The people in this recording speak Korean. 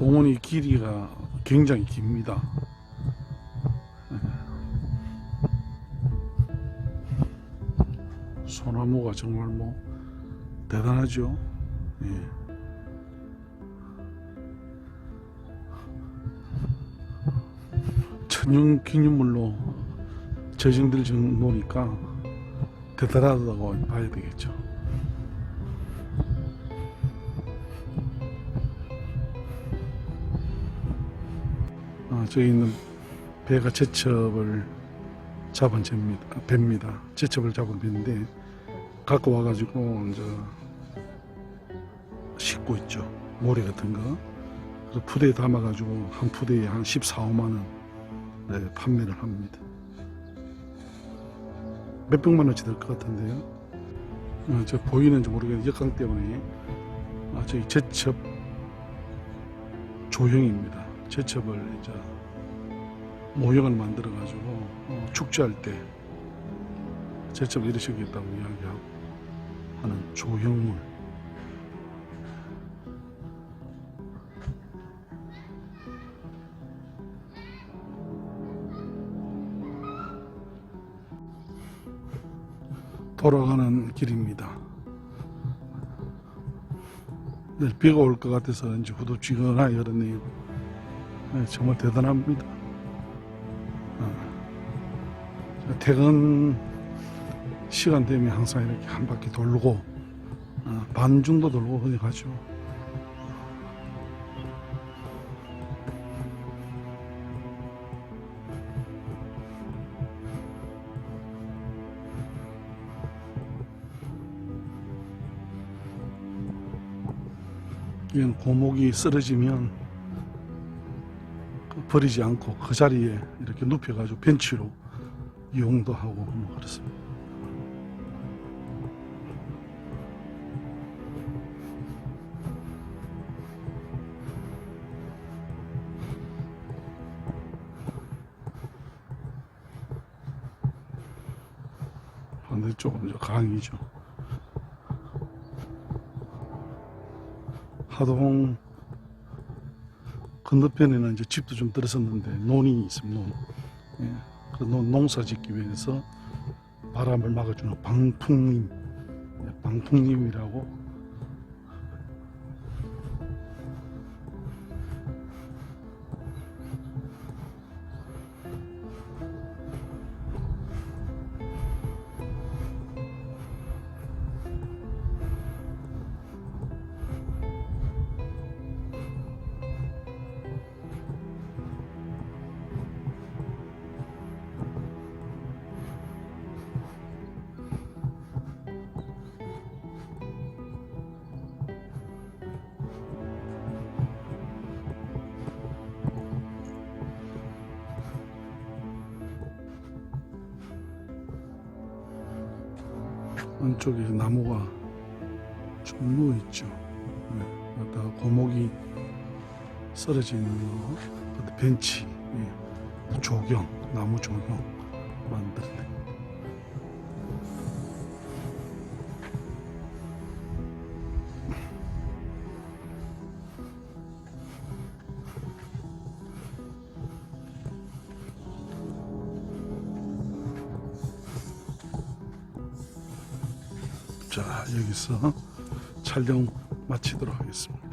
공원이 길이가 굉장히 깁니다. 소나무가 정말 뭐 대단하죠. 예. 천연 기념물로 지정될 정도니까 대단하다고 봐야 되겠죠. 아, 저희는 배가 제첩을 잡은 재입니다. 배입니다. 제첩을 잡은 배인데 갖고 와가지고 이제 싣고 있죠. 모래 같은 거. 그래서 푸대에 담아가지고 한 푸대에 한 14, 5만 원 네, 판매를 합니다. 몇 백만 원치 될 것 같은데요. 어, 저 보이는지 모르겠는데 역강 때문에 아, 저희 제첩 조형입니다. 제첩을 이제 모형을 만들어 가지고 어, 축제할 때 제첩 이루시겠다고 이야기하고 하는 조형물. 돌아가는 길입니다. 내일 비가 올 것 같아서 이제 후두지근하게 흐르네요. 네, 정말 대단합니다. 퇴근 시간 되면 항상 이렇게 한 바퀴 돌고 어, 반 정도 돌고 그냥 가죠. 이건 고목이 쓰러지면 그 버리지 않고 그 자리에 이렇게 눕혀가지고 벤치로 이용도 하고 뭐 그렇습니다. 반대쪽은 강이죠. 하동 건너편에는 이제 집도 좀 들었었는데 논이 있습니다. 논. 예. 그 논, 농사 짓기 위해서 바람을 막아주는 방풍림, 예, 방풍림이라고 안쪽에 나무가 좀 누워 있죠. 네. 여기다가 고목이 쓰러져 있는 거, 벤치, 예. 조경, 나무 조경 만들었네. 자, 여기서 촬영 마치도록 하겠습니다.